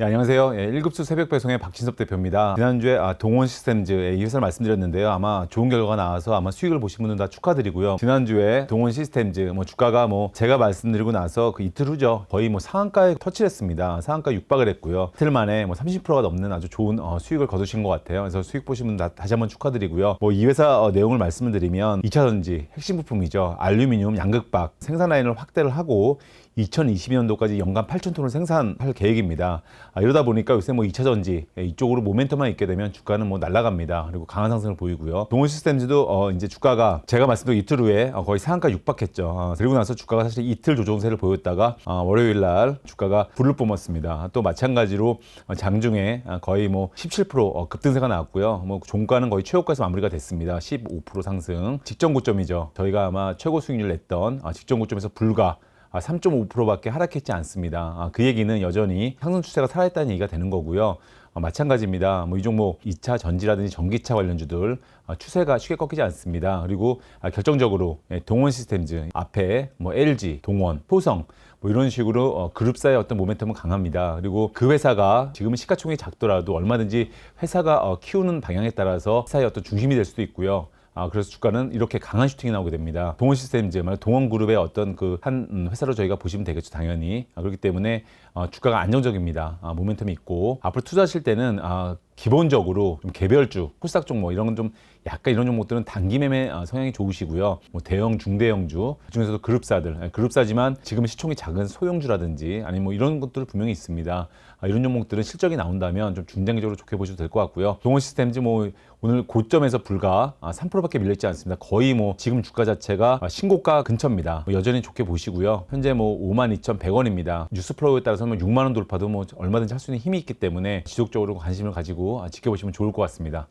예, 안녕하세요. 예, 1급수 새벽 배송의 박진섭 대표입니다. 지난주에 아, 동원 시스템즈 예, 이 회사를 말씀드렸는데요. 아마 좋은 결과가 나와서 아마 수익을 보신 분들 다 축하드리고요. 지난주에 동원 시스템즈 뭐 주가가 뭐 제가 말씀드리고 나서 그 이틀 후죠. 거의 뭐 상한가에 터치했습니다. 상한가 육박을 했고요. 이틀 만에 뭐 30%가 넘는 아주 좋은 어, 수익을 거두신 것 같아요. 그래서 수익 보신 분 다, 다시 한번 축하드리고요. 뭐 이 회사 어, 내용을 말씀을 드리면 2차 전지 핵심 부품이죠. 알루미늄 양극박 생산 라인을 확대를 하고 2022년도까지 연간 8천 톤을 생산할 계획입니다. 아, 이러다 보니까 요새 뭐 2차 전지 예, 이쪽으로 모멘텀만 있게 되면 주가는 뭐 날아갑니다. 그리고 강한 상승을 보이고요. 동원 시스템즈도 어, 이제 주가가 제가 말씀드린 이틀 후에 어, 거의 상한가 육박했죠. 어, 그리고 나서 주가가 사실 이틀 조정세를 보였다가 어, 월요일 날 주가가 불을 뿜었습니다. 또 마찬가지로 어, 장중에 아, 거의 뭐 17% 어, 급등세가 나왔고요. 뭐 종가는 거의 최고가에서 마무리가 됐습니다. 15% 상승. 직전 고점이죠. 저희가 아마 최고 수익률 냈던 아, 직전 고점에서 불과 아, 3.5%밖에 하락했지 않습니다. 아, 그 얘기는 여전히 상승 추세가 살아있다는 얘기가 되는 거고요. 어, 마찬가지입니다. 뭐 이 종목 2차 전지라든지 전기차 관련주들 어, 추세가 쉽게 꺾이지 않습니다. 그리고 아, 결정적으로 예, 동원 시스템즈 앞에 뭐 LG, 동원, 포성 뭐 이런 식으로 어, 그룹사의 어떤 모멘텀은 강합니다. 그리고 그 회사가 지금은 시가총액이 작더라도 얼마든지 회사가 어, 키우는 방향에 따라서 회사의 어떤 중심이 될 수도 있고요. 아, 그래서 주가는 이렇게 강한 슈팅이 나오게 됩니다. 동원 시스템즈, 말 동원 그룹의 어떤 그 한 회사로 저희가 보시면 되겠죠, 당연히. 아, 그렇기 때문에 어, 주가가 안정적입니다. 아, 모멘텀이 있고 앞으로 투자하실 때는 아, 기본적으로 좀 개별주, 코스닥 종목 이런 건좀 약간 이런 종목들은 단기 매매 아, 성향이 좋으시고요. 뭐 대형, 중대형주 그중에서도 그룹사들, 아니, 그룹사지만 지금 시총이 작은 소형주라든지 아니면 뭐 이런 것들 분명히 있습니다. 아, 이런 종목들은 실적이 나온다면 좀 중장기적으로 좋게 보셔도 될 것 같고요. 동원 시스템즈 뭐 오늘 고점에서 불과 아, 3%밖에 밀려있지 않습니다. 거의 뭐 지금 주가 자체가 아, 신고가 근처입니다. 뭐 여전히 좋게 보시고요. 현재 뭐 52,100원입니다. 뉴스 플로우에 따라서 뭐 6만 원 돌파도 뭐 얼마든지 할 수 있는 힘이 있기 때문에 지속적으로 관심을 가지고 아, 지켜보시면 좋을 것 같습니다.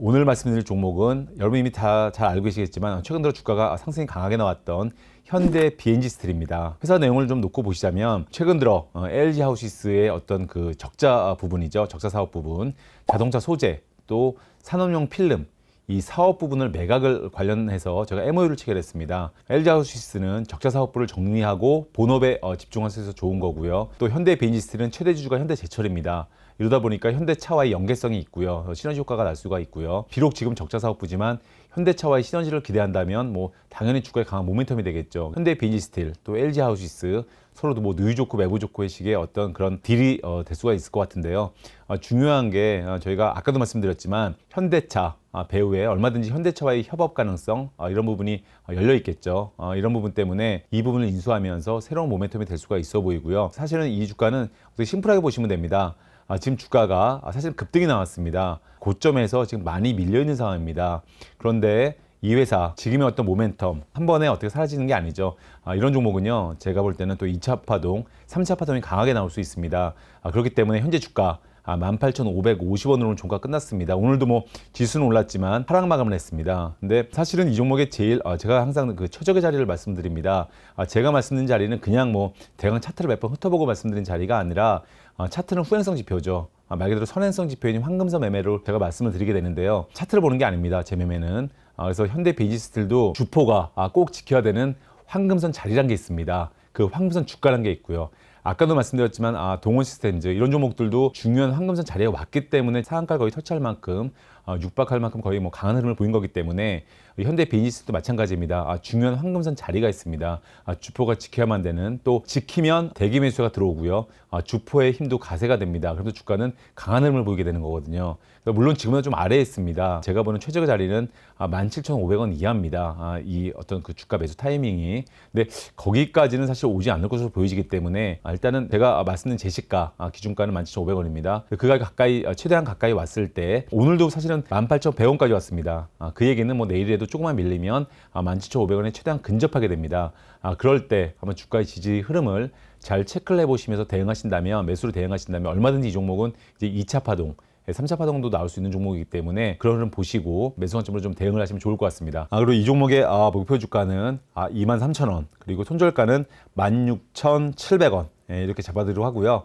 오늘 말씀드릴 종목은 여러분 이미 다 잘 알고 계시겠지만 최근 들어 주가가 상승이 강하게 나왔던 현대 BNG 스틸입니다. 회사 내용을 좀 놓고 보시자면 최근 들어 어, LG 하우시스의 어떤 그 적자 부분이죠. 적자 사업 부분, 자동차 소재, 또 산업용 필름 이 사업 부분을 매각을 관련해서 제가 MOU를 체결했습니다. LG 하우시스는 적자 사업부를 정리하고 본업에 어, 집중해서 해서 좋은 거고요. 또 현대 BNG 스틸은 최대 주주가 현대제철입니다. 이러다 보니까 현대차와의 연계성이 있고요. 어, 시너지 효과가 날 수가 있고요. 비록 지금 적자 사업부지만 현대차와의 시너지를 기대한다면 뭐 당연히 주가에 강한 모멘텀이 되겠죠. 현대 비지 스틸 또 LG 하우시스 서로도 뭐 누이 좋고 매부 좋고의 식의 어떤 그런 딜이 어, 될 수가 있을 것 같은데요. 어, 중요한 게 어, 저희가 아까도 말씀드렸지만 현대차 아, 배후에 얼마든지 현대차와의 협업 가능성 아, 이런 부분이 어, 열려 있겠죠. 어, 이런 부분 때문에 이 부분을 인수하면서 새로운 모멘텀이 될 수가 있어 보이고요. 사실은 이 주가는 심플하게 보시면 됩니다. 아, 지금 주가가 아, 사실 급등이 나왔습니다. 고점에서 지금 많이 밀려 있는 상황입니다. 그런데 이 회사 지금의 어떤 모멘텀 한 번에 어떻게 사라지는 게 아니죠. 아, 이런 종목은요. 제가 볼 때는 또 2차 파동, 3차 파동이 강하게 나올 수 있습니다. 아, 그렇기 때문에 현재 주가 아, 18,550원으로 종가 끝났습니다. 오늘도 뭐 지수는 올랐지만 하락 마감을 했습니다. 근데 사실은 이 종목의 제일 아, 제가 항상 그 최적의 자리를 말씀드립니다. 아, 제가 말씀드린 자리는 그냥 뭐 대강 차트를 몇 번 훑어보고 말씀드린 자리가 아니라 아, 차트는 후행성 지표죠. 아, 말 그대로 선행성 지표인 황금선 매매로 제가 말씀을 드리게 되는데요. 차트를 보는 게 아닙니다. 제 매매는. 아, 그래서 현대 베이지스틸도 주포가 아, 꼭 지켜야 되는 황금선 자리란 게 있습니다. 그 황금선 주가란 게 있고요. 아까도 말씀드렸지만 아, 동원 시스템즈 이런 종목들도 중요한 황금선 자리에 왔기 때문에 상한가 거의 터치할 만큼 아, 육박할 만큼 거의 뭐 강한 흐름을 보인 거기 때문에 현대 비즈니스도 마찬가지입니다. 아, 중요한 황금선 자리가 있습니다. 아, 주포가 지켜야만 되는 또 지키면 대기 매수가 들어오고요. 아, 주포의 힘도 가세가 됩니다. 그래서 주가는 강한 흐름을 보이게 되는 거거든요. 물론 지금은 좀 아래에 있습니다. 제가 보는 최적의 자리는 아, 17,500원 이하입니다. 아, 이 어떤 그 주가 매수 타이밍이. 근데 거기까지는 사실 오지 않을 것으로 보여지기 때문에 아, 일단은 제가 말씀드린 제시가 아, 기준가는 17,500원입니다. 그 가격 가까이 아, 최대한 가까이 왔을 때 오늘도 사실은 18,100원까지 왔습니다. 아, 그 얘기는 뭐 내일에도 조금만 밀리면 아, 17,500원에 최대한 근접하게 됩니다. 아, 그럴 때 한번 주가의 지지 흐름을 잘 체크를 해보시면서 대응하신다면 매수로 대응하신다면 얼마든지 이 종목은 이제 2차 파동 3차 파동도 나올 수 있는 종목이기 때문에 그런 흐름 보시고 매수 관점으로 좀 대응을 하시면 좋을 것 같습니다. 아, 그리고 이 종목의 아, 목표 주가는 아, 23,000원 그리고 손절가는 16,700원 예, 이렇게 잡아드리도록 하고요.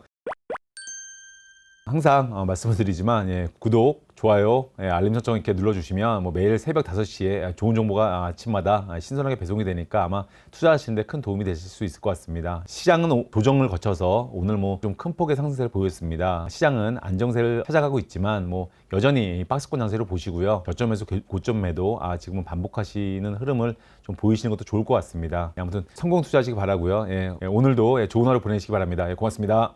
항상 어, 말씀을 드리지만 예, 구독, 좋아요, 예, 알림 설정 이렇게 눌러주시면 뭐 매일 새벽 5시에 좋은 정보가 아침마다 신선하게 배송이 되니까 아마 투자하시는데 큰 도움이 되실 수 있을 것 같습니다. 시장은 오- 조정을 거쳐서 오늘 뭐 좀 큰 폭의 상승세를 보였습니다. 시장은 안정세를 찾아가고 있지만 뭐 여전히 박스권 장세로 보시고요. 저점에서 고- 고점 매도 아 지금은 반복하시는 흐름을 좀 보이시는 것도 좋을 것 같습니다. 예, 아무튼 성공 투자하시기 바라고요. 예, 예, 오늘도 예, 좋은 하루 보내시기 바랍니다. 예, 고맙습니다.